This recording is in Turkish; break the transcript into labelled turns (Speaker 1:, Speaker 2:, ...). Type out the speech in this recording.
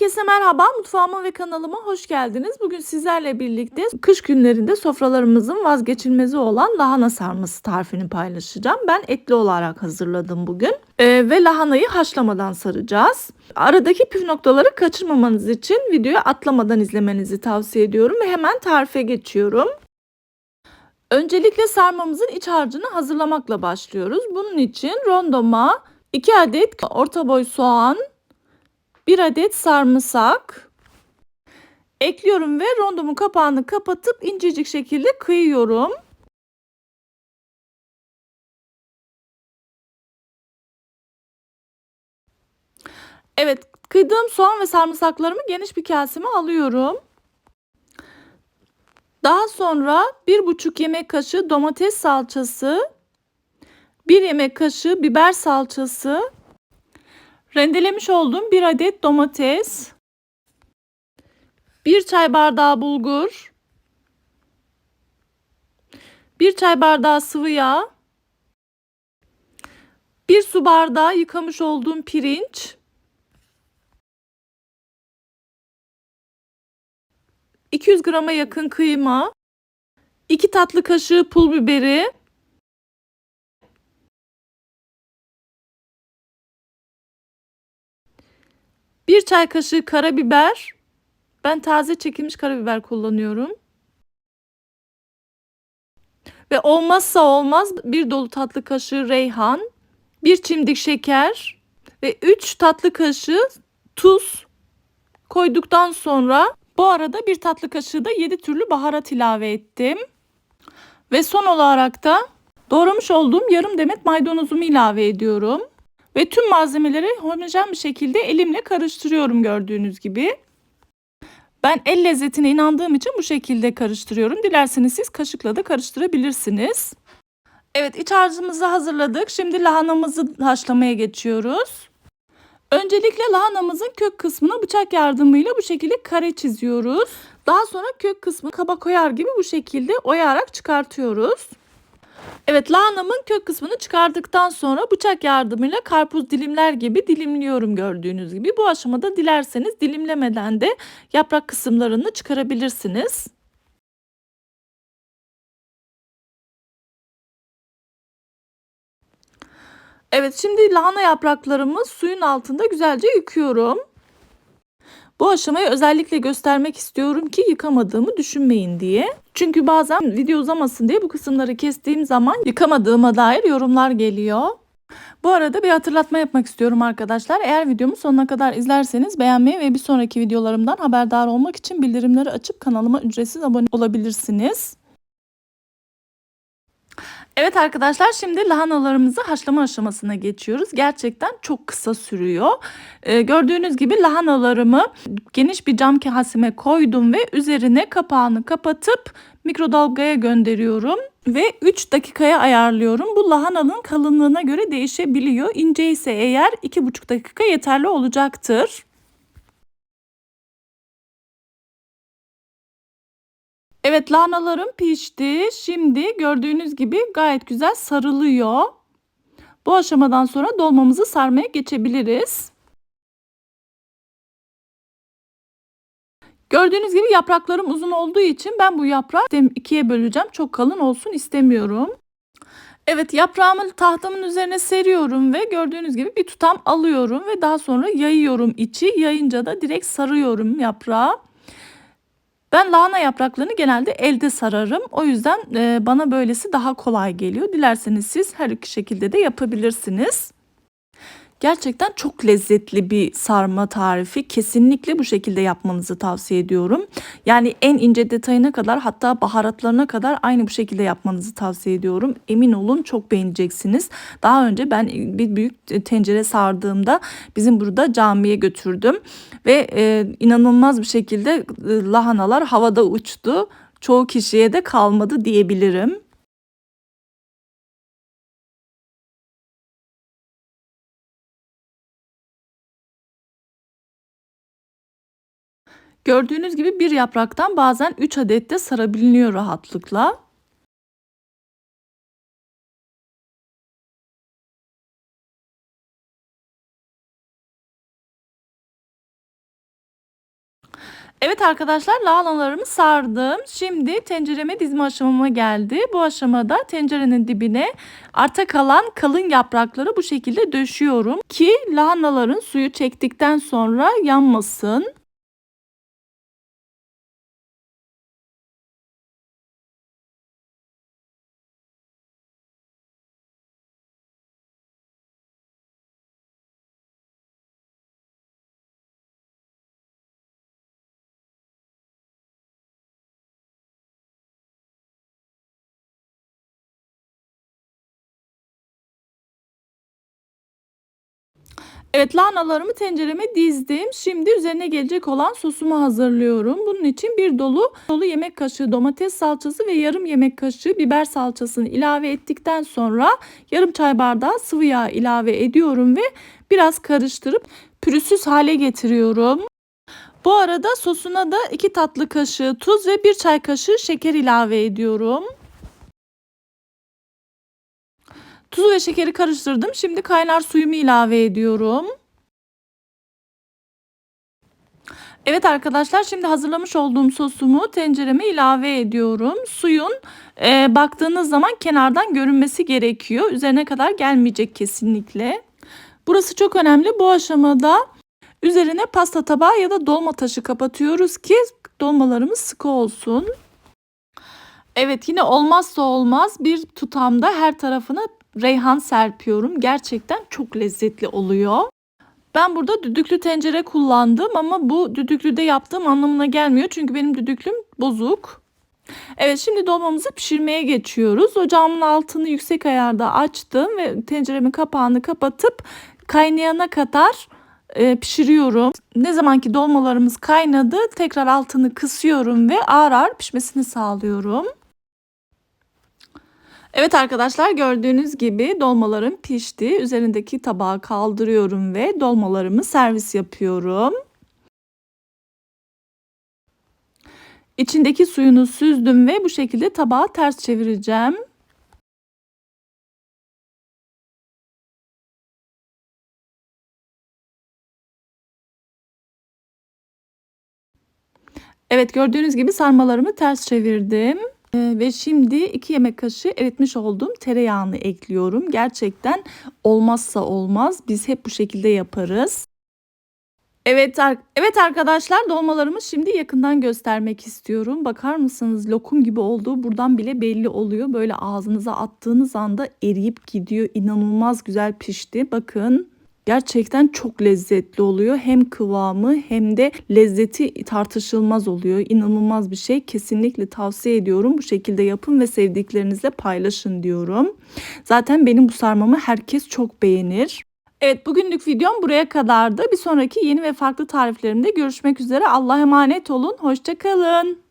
Speaker 1: Herkese merhaba. Mutfağıma ve kanalıma hoş geldiniz. Bugün sizlerle birlikte kış günlerinde sofralarımızın vazgeçilmezi olan lahana sarması tarifini paylaşacağım. Ben etli olarak hazırladım bugün. Ee, ve lahanayı haşlamadan saracağız. Aradaki püf noktaları kaçırmamanız için videoyu atlamadan izlemenizi tavsiye ediyorum ve hemen tarife geçiyorum. Öncelikle sarmamızın iç harcını hazırlamakla başlıyoruz. Bunun için rondoma 2 adet orta boy soğan, 1 adet sarımsak ekliyorum ve rondomun kapağını kapatıp incecik şekilde kıyıyorum. Evet, kıydığım soğan ve sarımsaklarımı geniş bir kaseme alıyorum. Daha sonra 1,5 yemek kaşığı domates salçası, 1 yemek kaşığı biber salçası, Rendelemiş olduğum bir adet domates, bir çay bardağı bulgur, bir çay bardağı sıvı yağ, bir su bardağı yıkamış olduğum pirinç, 200 grama yakın kıyma, 2 tatlı kaşığı pul biberi, Bir çay kaşığı karabiber. Ben taze çekilmiş karabiber kullanıyorum. Ve olmazsa olmaz bir dolu tatlı kaşığı reyhan, bir çimdik şeker ve 3 tatlı kaşığı tuz koyduktan sonra bu arada bir tatlı kaşığı da 7 türlü baharat ilave ettim. Ve son olarak da doğramış olduğum yarım demet maydanozumu ilave ediyorum. Ve tüm malzemeleri homojen bir şekilde elimle karıştırıyorum gördüğünüz gibi. Ben el lezzetine inandığım için bu şekilde karıştırıyorum. Dilerseniz siz kaşıkla da karıştırabilirsiniz. Evet iç harcımızı hazırladık. Şimdi lahanamızı haşlamaya geçiyoruz. Öncelikle lahanamızın kök kısmını bıçak yardımıyla bu şekilde kare çiziyoruz. Daha sonra kök kısmı kaba koyar gibi bu şekilde oyarak çıkartıyoruz. Evet lahanamın kök kısmını çıkardıktan sonra bıçak yardımıyla karpuz dilimler gibi dilimliyorum gördüğünüz gibi. Bu aşamada dilerseniz dilimlemeden de yaprak kısımlarını çıkarabilirsiniz. Evet şimdi lahana yapraklarımı suyun altında güzelce yıkıyorum. Bu aşamayı özellikle göstermek istiyorum ki yıkamadığımı düşünmeyin diye. Çünkü bazen video uzamasın diye bu kısımları kestiğim zaman yıkamadığıma dair yorumlar geliyor. Bu arada bir hatırlatma yapmak istiyorum arkadaşlar. Eğer videomu sonuna kadar izlerseniz beğenmeyi ve bir sonraki videolarımdan haberdar olmak için bildirimleri açıp kanalıma ücretsiz abone olabilirsiniz. Evet arkadaşlar şimdi lahanalarımızı haşlama aşamasına geçiyoruz. Gerçekten çok kısa sürüyor. Ee, gördüğünüz gibi lahanalarımı geniş bir cam kaseme koydum ve üzerine kapağını kapatıp mikrodalgaya gönderiyorum ve 3 dakikaya ayarlıyorum. Bu lahananın kalınlığına göre değişebiliyor. İnce ise eğer 2,5 dakika yeterli olacaktır. Evet lahanalarım pişti. Şimdi gördüğünüz gibi gayet güzel sarılıyor. Bu aşamadan sonra dolmamızı sarmaya geçebiliriz. Gördüğünüz gibi yapraklarım uzun olduğu için ben bu yaprağı ikiye böleceğim. Çok kalın olsun istemiyorum. Evet yaprağımı tahtamın üzerine seriyorum ve gördüğünüz gibi bir tutam alıyorum ve daha sonra yayıyorum içi. Yayınca da direkt sarıyorum yaprağı. Ben lahana yapraklarını genelde elde sararım. O yüzden bana böylesi daha kolay geliyor. Dilerseniz siz her iki şekilde de yapabilirsiniz. Gerçekten çok lezzetli bir sarma tarifi. Kesinlikle bu şekilde yapmanızı tavsiye ediyorum. Yani en ince detayına kadar hatta baharatlarına kadar aynı bu şekilde yapmanızı tavsiye ediyorum. Emin olun çok beğeneceksiniz. Daha önce ben bir büyük tencere sardığımda bizim burada camiye götürdüm. Ve e, inanılmaz bir şekilde e, lahanalar havada uçtu. Çoğu kişiye de kalmadı diyebilirim. Gördüğünüz gibi bir yapraktan bazen 3 adet de sarabiliyor rahatlıkla. Evet arkadaşlar lahanalarımı sardım. Şimdi tencereme dizme aşamama geldi. Bu aşamada tencerenin dibine arta kalan kalın yaprakları bu şekilde döşüyorum ki lahanaların suyu çektikten sonra yanmasın. Evet lahanalarımı tencereme dizdim. Şimdi üzerine gelecek olan sosumu hazırlıyorum. Bunun için bir dolu dolu yemek kaşığı domates salçası ve yarım yemek kaşığı biber salçasını ilave ettikten sonra yarım çay bardağı sıvı yağ ilave ediyorum ve biraz karıştırıp pürüzsüz hale getiriyorum. Bu arada sosuna da 2 tatlı kaşığı tuz ve 1 çay kaşığı şeker ilave ediyorum. Tuzu ve şekeri karıştırdım. Şimdi kaynar suyumu ilave ediyorum. Evet arkadaşlar şimdi hazırlamış olduğum sosumu tencereme ilave ediyorum. Suyun e, baktığınız zaman kenardan görünmesi gerekiyor. Üzerine kadar gelmeyecek kesinlikle. Burası çok önemli. Bu aşamada üzerine pasta tabağı ya da dolma taşı kapatıyoruz ki dolmalarımız sıkı olsun. Evet yine olmazsa olmaz bir tutamda her tarafına reyhan serpiyorum. Gerçekten çok lezzetli oluyor. Ben burada düdüklü tencere kullandım ama bu düdüklüde yaptığım anlamına gelmiyor. Çünkü benim düdüklüm bozuk. Evet şimdi dolmamızı pişirmeye geçiyoruz. Ocağımın altını yüksek ayarda açtım ve tenceremin kapağını kapatıp kaynayana kadar e, pişiriyorum. Ne zamanki dolmalarımız kaynadı tekrar altını kısıyorum ve ağır ağır pişmesini sağlıyorum. Evet arkadaşlar gördüğünüz gibi dolmalarım pişti. Üzerindeki tabağı kaldırıyorum ve dolmalarımı servis yapıyorum. İçindeki suyunu süzdüm ve bu şekilde tabağı ters çevireceğim. Evet gördüğünüz gibi sarmalarımı ters çevirdim. Ee, ve şimdi 2 yemek kaşığı eritmiş olduğum tereyağını ekliyorum. Gerçekten olmazsa olmaz. Biz hep bu şekilde yaparız. Evet, evet arkadaşlar dolmalarımı şimdi yakından göstermek istiyorum. Bakar mısınız lokum gibi olduğu buradan bile belli oluyor. Böyle ağzınıza attığınız anda eriyip gidiyor. İnanılmaz güzel pişti. Bakın. Gerçekten çok lezzetli oluyor. Hem kıvamı hem de lezzeti tartışılmaz oluyor. İnanılmaz bir şey. Kesinlikle tavsiye ediyorum. Bu şekilde yapın ve sevdiklerinizle paylaşın diyorum. Zaten benim bu sarmamı herkes çok beğenir. Evet bugünlük videom buraya kadardı. Bir sonraki yeni ve farklı tariflerimde görüşmek üzere. Allah'a emanet olun. Hoşçakalın.